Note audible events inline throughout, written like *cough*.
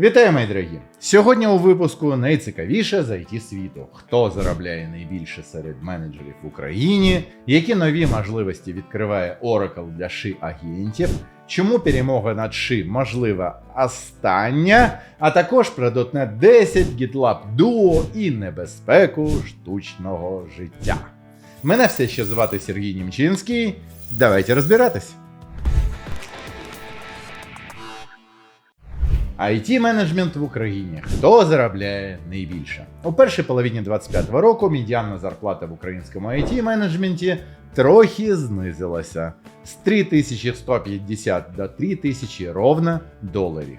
Вітаю, мої дорогі! Сьогодні у випуску найцікавіше з IT світу. Хто заробляє найбільше серед менеджерів в Україні, які нові можливості відкриває Oracle для ши агентів, чому перемога над ши можлива остання, а також про .NET 10, GitLab Duo і небезпеку штучного життя. Мене все ще звати Сергій Німчинський. Давайте розбиратись. It менеджмент в Україні. Хто заробляє найбільше? У першій половині 2025 року медіанна зарплата в українському it менеджменті трохи знизилася з 3150 до 3000 ровно доларів.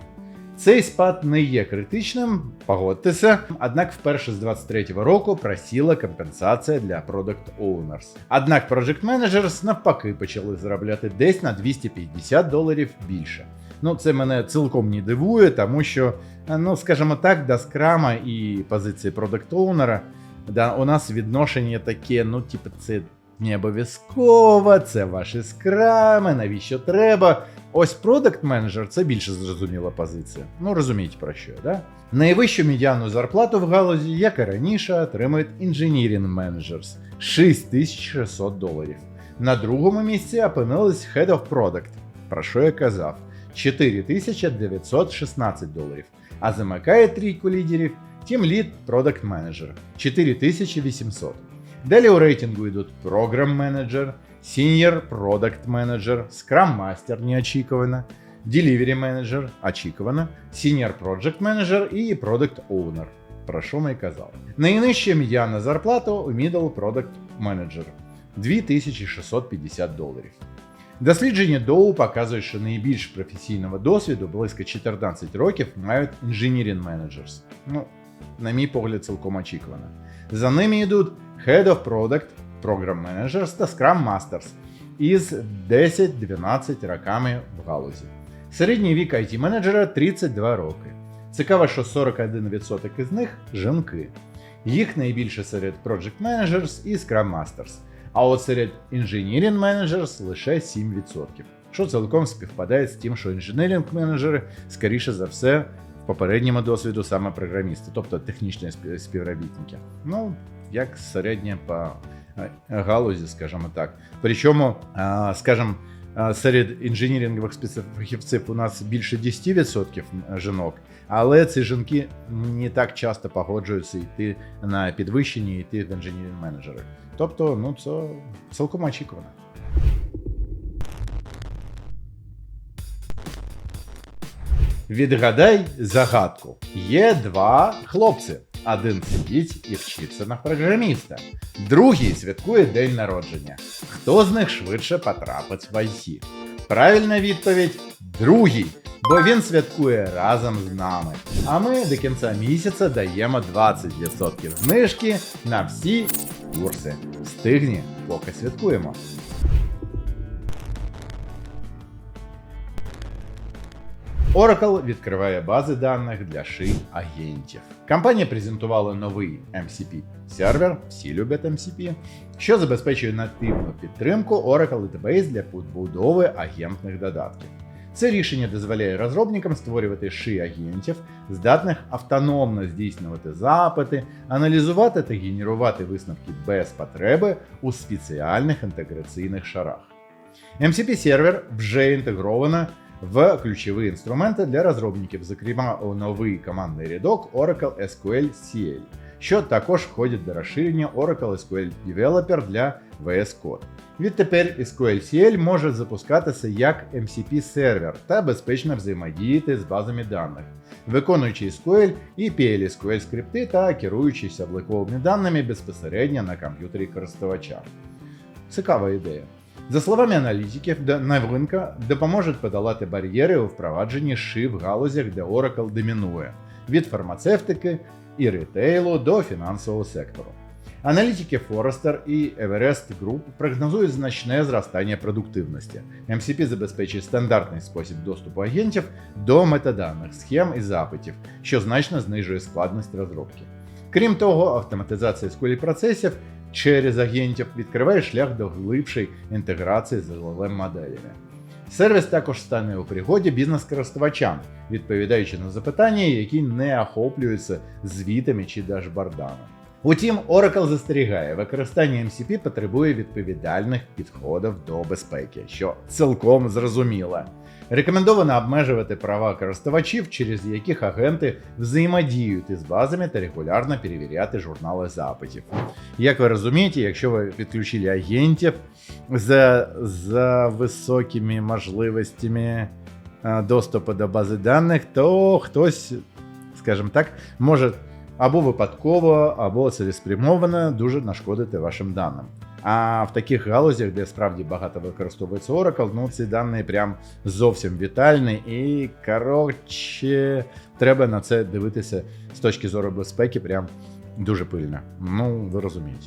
Цей спад не є критичним, погодьтеся. Однак вперше з 23-го року просіла компенсація для Product Owners. Однак Project Managers навпаки почали заробляти десь на 250 доларів більше. Ну, це мене цілком не дивує, тому що, ну, скажімо так, до скрама і позиції Product Owner, да, у нас відношення таке, ну, типу, це не обов'язково, це ваші скрами, навіщо треба. Ось Product Manager це більше зрозуміла позиція. Ну, розумієте про що, да? Найвищу медіанну зарплату в галузі, як і раніше, отримують Engineering Managers 6600 доларів. На другому місці опинились Head of Product, про що я казав, 4916 доларів. А замикає трійку лідерів Team Lead Product Manager 4800. Далі у рейтингу йдуть Program Manager, Senior Product Manager, Scrum Master неочікувано, Delivery Manager очікувано, Senior Project Manager і Product Owner. Про що ми й казали. Найнижча медіана зарплата у Middle Product Manager 2650 доларів. Дослідження Доу показує, що найбільш професійного досвіду близько 14 років мають Engineering Managers. Ну, на мій погляд, цілком очікувано. За ними йдуть Head of Product, Program Managers та Scrum Masters із 10-12 роками в галузі. Середній вік it менеджера 32 роки. Цікаво, що 41% із них жінки. Їх найбільше серед Project Managers і Scrum Masters. А от серед Engineering Managers лише 7%, що цілком співпадає з тим, що інженерінг менеджери, скоріше за все, в попередньому досвіду саме програмісти, тобто технічні співробітники. Ну, як середнє по галузі, скажімо так. Причому, скажімо, серед інженірингових спецфахівців у нас більше 10% жінок, але ці жінки не так часто погоджуються йти на підвищення йти в інженерінг менеджери. Тобто, ну це цілком очікувано. Відгадай загадку. Є два хлопці. Один сидить і вчиться на програміста, другий святкує день народження. Хто з них швидше потрапить в IT? Правильна відповідь другий, бо він святкує разом з нами. А ми до кінця місяця даємо 20% знижки на всі курси. Стигні, поки святкуємо. Oracle відкриває бази даних для ши агентів. Компанія презентувала новий MCP сервер, всі люблять MCP, що забезпечує нативну підтримку Oracle Database для побудови агентних додатків. Це рішення дозволяє розробникам створювати ши агентів, здатних автономно здійснювати запити, аналізувати та генерувати висновки без потреби у спеціальних інтеграційних шарах. MCP сервер вже інтегровано в ключові інструменти для розробників, зокрема у новий командний рядок Oracle SQL CL, що також входить до розширення Oracle SQL Developer для VS Code. Відтепер SQL CL може запускатися як MCP сервер та безпечно взаємодіяти з базами даних, виконуючи SQL і PLSQL скрипти та керуючись обліковими даними безпосередньо на комп'ютері користувача. Цікава ідея. За словами аналітиків, новинка допоможе подолати бар'єри у впровадженні ши в галузях, де Oracle домінує від фармацевтики і ретейлу до фінансового сектору. Аналітики Forrester і Everest Group прогнозують значне зростання продуктивності. MCP забезпечує стандартний спосіб доступу агентів до метаданих, схем і запитів, що значно знижує складність розробки. Крім того, автоматизація SQL процесів через агентів відкриває шлях до глибшої інтеграції з LLM моделями. Сервіс також стане у пригоді бізнес-користувачам, відповідаючи на запитання, які не охоплюються звітами чи дашбордами. Утім, Oracle застерігає, використання MCP потребує відповідальних підходів до безпеки, що цілком зрозуміло. Рекомендовано обмежувати права користувачів, через яких агенти взаємодіють із базами та регулярно перевіряти журнали запитів. Як ви розумієте, якщо ви підключили агентів за, за високими можливостями е, доступу до бази даних, то хтось, скажімо так, може або випадково, або цілеспрямовано дуже нашкодити вашим даним. А в таких галузях, де справді багато використовується Oracle, ну ці дані прям зовсім вітальні, і коротше, треба на це дивитися з точки зору безпеки, прям дуже пильно. Ну, ви розумієте.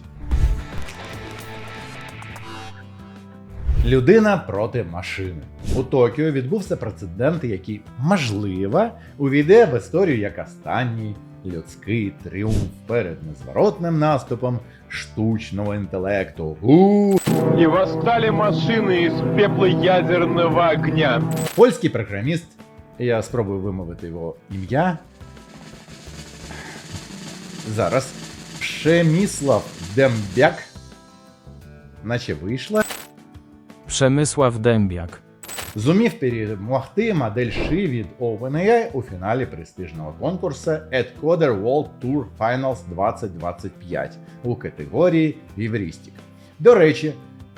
Людина проти машини. У Токіо відбувся прецедент, який, можливо, увійде в історію як останній людський тріумф перед незворотним наступом штучного інтелекту. У И восстали машины из пепла ядерного огня. польський програміст. Я спробую вимовити його ім'я. Зараз. Przemysław Дембяк. Наче вийшла. Przemysław Dębiak. Зумів перемогти модель Ши від OpenAI у фіналі престижного конкурсу AdCoder World Tour Finals 2025 у категорії Віврістік. До речі,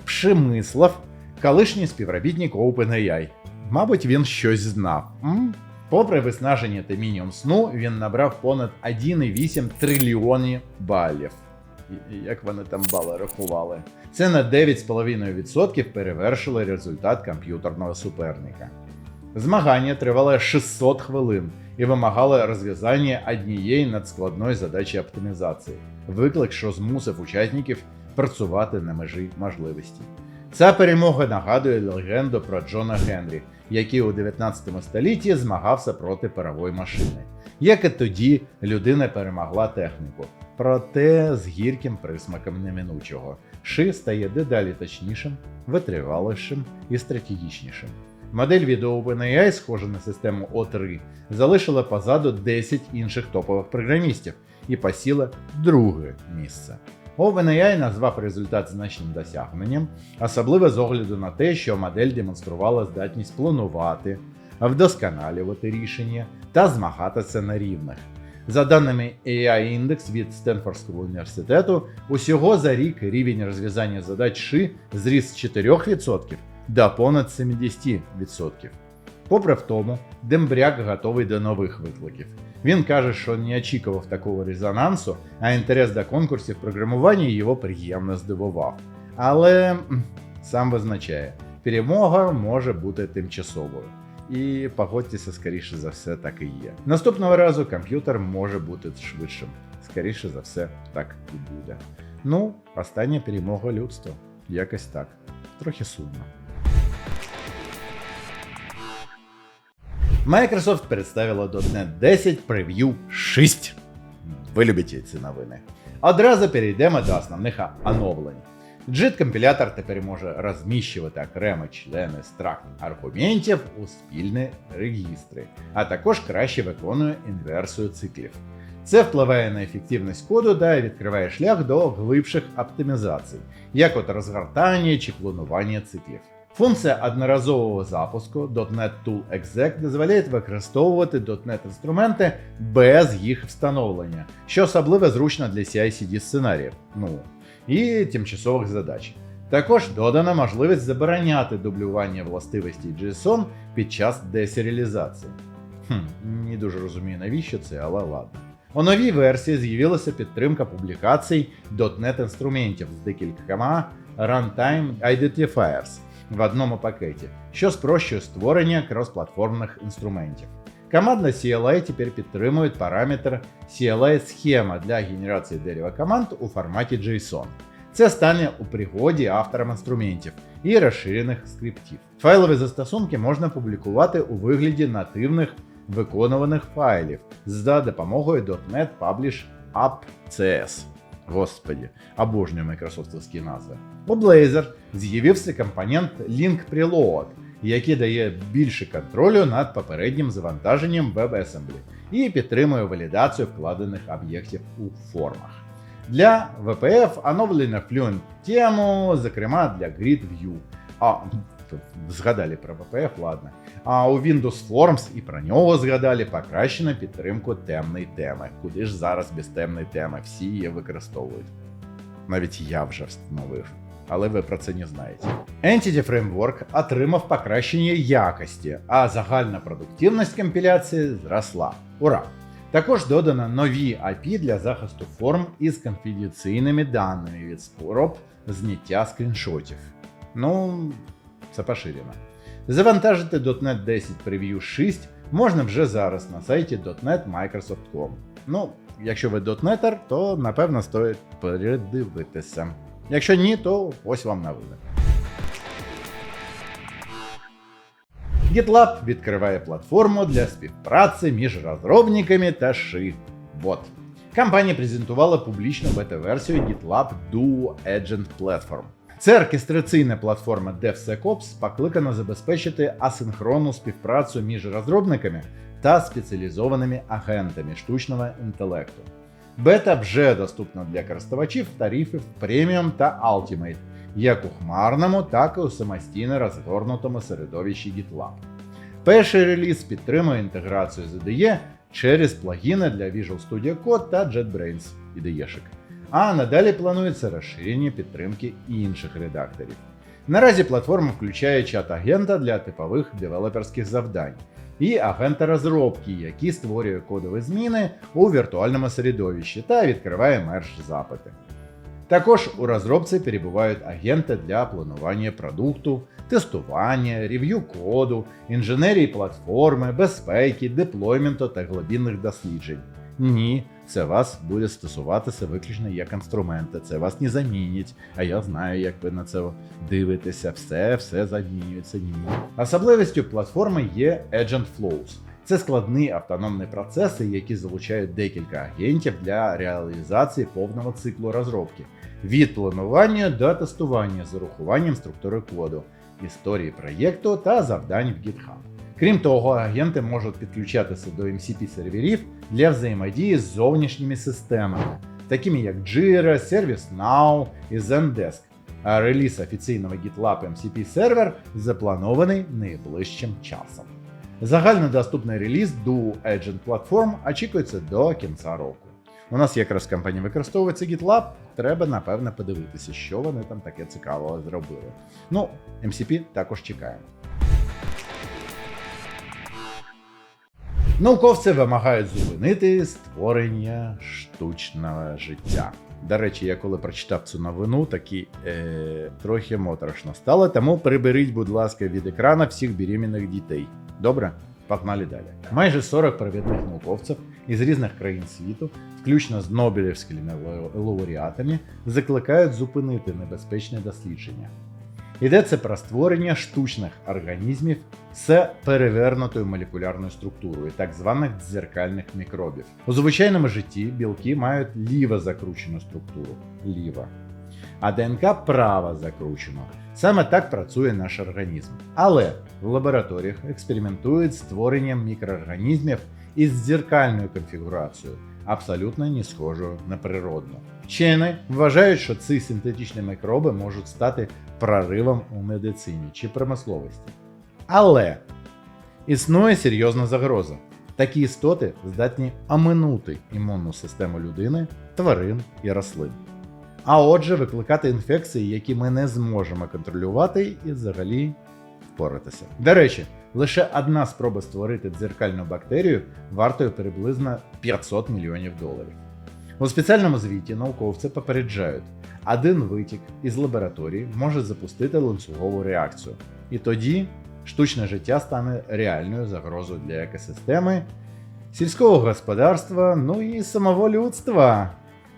Пшемислав, колишній співробітник OpenAI. Мабуть, він щось знав. М? Попри виснаження та мінімум сну, він набрав понад 1,8 трильйонів балів. Як вони там бали рахували? Це на 9,5% перевершило результат комп'ютерного суперника. Змагання тривало 600 хвилин і вимагало розв'язання однієї надскладної задачі оптимізації, виклик, що змусив учасників працювати на межі можливості. Ця перемога нагадує легенду про Джона Генрі, який у 19 столітті змагався проти парової машини. Як і тоді, людина перемогла техніку, проте з гірким присмаком неминучого. Ши стає дедалі точнішим, витривалішим і стратегічнішим. Модель від OpenAI, схожа на систему O3, залишила позаду 10 інших топових програмістів і посіла друге місце. OpenAI назвав результат значним досягненням, особливо з огляду на те, що модель демонструвала здатність планувати, вдосконалювати рішення та змагатися на рівних. За даними AI Index від Стенфордського університету, усього за рік рівень розв'язання задач ШИ зріс з 4% до понад 70%. Попри в тому, Дембряк готовий до нових викликів. Він каже, що не очікував такого резонансу, а інтерес до конкурсів програмування його приємно здивував. Але сам визначає, перемога може бути тимчасовою. І погодьтеся, скоріше за все, так і є. Наступного разу комп'ютер може бути швидшим. Скоріше за все, так і буде. Ну, остання перемога людства. Якось так. Трохи сумно. Microsoft представила .NET 10 Preview 6. Ви любите ці новини. Одразу перейдемо до основних оновлень. JIT-компілятор тепер може розміщувати окремо члени страх аргументів у спільні регістри, а також краще виконує інверсію циклів. Це впливає на ефективність коду та відкриває шлях до глибших оптимізацій, як от розгортання чи планування циклів. Функція одноразового запуску .NET Tool Exec дозволяє використовувати .NET інструменти без їх встановлення, що особливо зручно для CI-CD сценаріїв ну, і тимчасових задач. Також додана можливість забороняти дублювання властивостей JSON під час десеріалізації. Хм, не дуже розумію, навіщо це, але ладно. У новій версії з'явилася підтримка публікацій .NET інструментів з декількома runtime identifiers в одному пакеті, що спрощує створення кросплатформних інструментів. Командна CLI тепер підтримує параметр CLI схема для генерації дерева команд у форматі JSON. Це стане у пригоді авторам інструментів і розширених скриптів. Файлові застосунки можна публікувати у вигляді нативних виконуваних файлів за допомогою .NET Publish App CS. Господі, обожнюю майкрософтовські назви. У Blazor з'явився компонент Link Preload, який дає більше контролю над попереднім завантаженням WebAssembly і підтримує валідацію вкладених об'єктів у формах. Для VPF оновлено Fluent тему, зокрема для Grid View. А, згадали про VPF, ладно. А у Windows Forms і про нього згадали покращено підтримку темної теми. Куди ж зараз без темної теми? Всі її використовують. Навіть я вже встановив. Але ви про це не знаєте. Entity Framework отримав покращення якості, а загальна продуктивність компіляції зросла. Ура! Також додано нові API для захисту форм із конфіденційними даними від спороб зняття скріншотів. Ну, це поширено. Завантажити .NET 10 Preview 6 можна вже зараз на сайті .NET Microsoft.com. Ну, якщо ви .NETer, то напевно стоїть передивитися. Якщо ні, то ось вам новини. GitLab відкриває платформу для співпраці між розробниками та Bot. Компанія презентувала публічну бета-версію GitLab Duo Agent Platform. Це оркестраційна платформа DevSecOps покликана забезпечити асинхронну співпрацю між розробниками та спеціалізованими агентами штучного інтелекту. Бета вже доступна для користувачів тарифів Premium та Ultimate, як у хмарному, так і у самостійно розгорнутому середовищі GitLab. Перший реліз підтримує інтеграцію з IDE через плагіни для Visual Studio Code та JetBrains IDE-шик. А надалі планується розширення підтримки інших редакторів. Наразі платформа включає чат агента для типових девелоперських завдань і агента розробки, який створює кодові зміни у віртуальному середовищі та відкриває мерж запити. Також у розробці перебувають агенти для планування продукту, тестування, рев'ю коду, інженерії платформи, безпеки, деплойменту та глибинних досліджень. Ні, це вас буде стосуватися виключно як інструменти. Це вас не замінить. А я знаю, як ви на це дивитеся. Все, все замінюється. Ні. Особливістю платформи є Agent Flows. Це складні автономні процеси, які залучають декілька агентів для реалізації повного циклу розробки від планування до тестування з урахуванням структури коду, історії проєкту та завдань в GitHub. Крім того, агенти можуть підключатися до MCP серверів для взаємодії з зовнішніми системами, такими як Jira, ServiceNow і Zendesk. А реліз офіційного GitLab MCP сервер запланований найближчим часом. Загальнодоступний реліз Duo Agent Platform очікується до кінця року. У нас якраз в компанії використовується GitLab, треба напевне подивитися, що вони там таке цікавого зробили. Ну, MCP також чекаємо. Науковці вимагають зупинити створення штучного життя. До речі, я коли прочитав цю новину, такі е, трохи моторошно стало. Тому приберіть, будь ласка, від екрана всіх беременних дітей. Добре? Погнали далі. Майже 40 провідних науковців із різних країн світу, включно з Нобелівськими лауреатами, закликають зупинити небезпечне дослідження. Йдеться про створення штучних організмів з перевернутою молекулярною структурою, так званих дзеркальних мікробів. У звичайному житті білки мають ліво закручену структуру ліва, а ДНК право закручено. Саме так працює наш організм. Але в лабораторіях експериментують з створенням мікроорганізмів із дзеркальною конфігурацією, абсолютно не схожою на природну. Вчені вважають, що ці синтетичні мікроби можуть стати проривом у медицині чи промисловості. Але існує серйозна загроза. Такі істоти здатні оминути імунну систему людини, тварин і рослин. А отже, викликати інфекції, які ми не зможемо контролювати і взагалі впоратися. До речі, лише одна спроба створити дзеркальну бактерію вартує приблизно 500 мільйонів доларів. У спеціальному звіті науковці попереджають, один витік із лабораторії може запустити ланцюгову реакцію. І тоді штучне життя стане реальною загрозою для екосистеми, сільського господарства, ну і самого людства.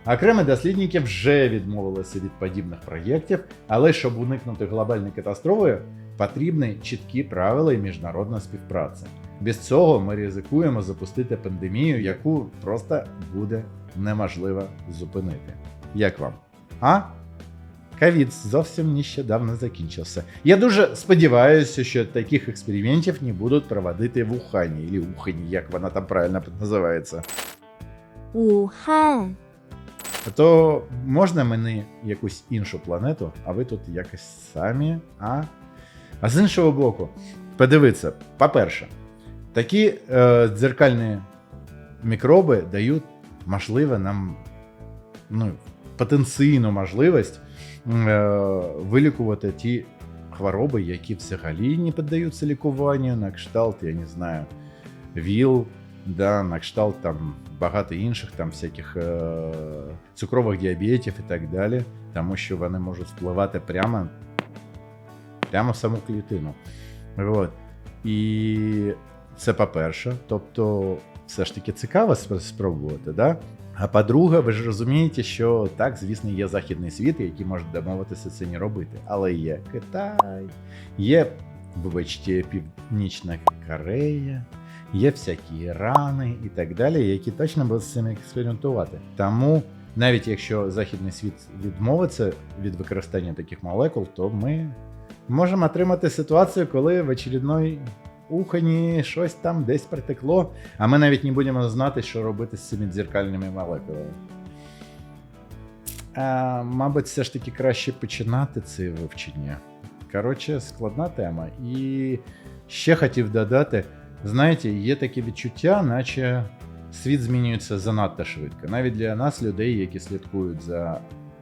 Окремі дослідники вже відмовилися від подібних проєктів, але щоб уникнути глобальної катастрофи, потрібні чіткі правила і міжнародна співпраця. Без цього ми ризикуємо запустити пандемію, яку просто буде неможливо зупинити. Як вам? А? ковід зовсім нещодавно закінчився. Я дуже сподіваюся, що таких експериментів не будуть проводити в Ухані, або Ухані, як вона там правильно називається. 武汉、А То можна мені якусь іншу планету, а ви тут якось самі. А, а з іншого боку, подивіться, по-перше, такі е, дзеркальні мікроби дають, можливо, нам ну, потенційну можливість е, вилікувати ті хвороби, які взагалі не піддаються лікуванню, на кшталт, я не знаю, ВІЛ, да, на кшталт там багато інших там всяких е, цукрових діабетів і так далі, тому що вони можуть впливати прямо, прямо в саму клітину. От. І це по-перше, тобто, все ж таки цікаво спробувати, да? А по-друге, ви ж розумієте, що так, звісно, є західний світ, який може домовитися це не робити. Але є Китай, є, вибачте, Північна Корея, є всякі Ірани і так далі, які точно будуть з цим експериментувати. Тому навіть якщо західний світ відмовиться від використання таких молекул, то ми можемо отримати ситуацію, коли в очередної ухані щось там десь притекло, а ми навіть не будемо знати, що робити з цими дзеркальними молекулами. А, мабуть, все ж таки краще починати це вивчення. Коротше, складна тема. І ще хотів додати: знаєте, є таке відчуття, наче світ змінюється занадто швидко. Навіть для нас, людей, які слідкують за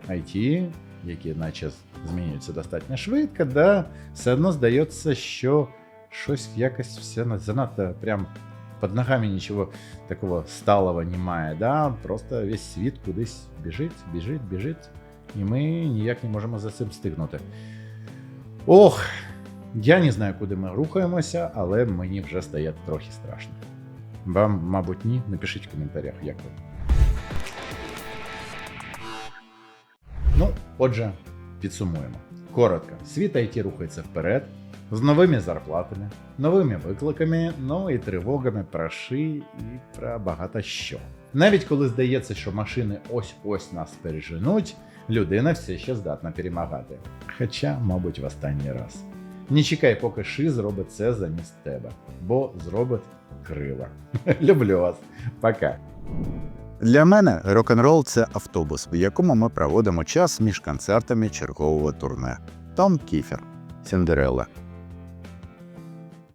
IT, які наче змінюються достатньо швидко, да, все одно здається, що щось якось все занадто прям під ногами нічого такого сталого немає. Да? Просто весь світ кудись біжить, біжить, біжить, і ми ніяк не можемо за цим встигнути. Ох, я не знаю, куди ми рухаємося, але мені вже стає трохи страшно. Вам, мабуть, ні? Напишіть в коментарях, як ви. Ну, отже, підсумуємо. Коротко, світ IT рухається вперед з новими зарплатами, новими викликами, ну і тривогами про ши і про багато що. Навіть коли здається, що машини ось-ось нас переженуть, людина все ще здатна перемагати. Хоча, мабуть, в останній раз. Не чекай, поки ши зробить це замість тебе, бо зробить криво. *laughs* Люблю вас. Пока. Для мене рок-н-рол це автобус, в якому ми проводимо час між концертами чергового турне. Том Кіфер, Сіндерелла.